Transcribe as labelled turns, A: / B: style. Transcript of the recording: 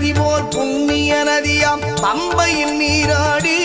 A: நதி போல் புண்ணிய நதியாம் பம்பையில் நீராடி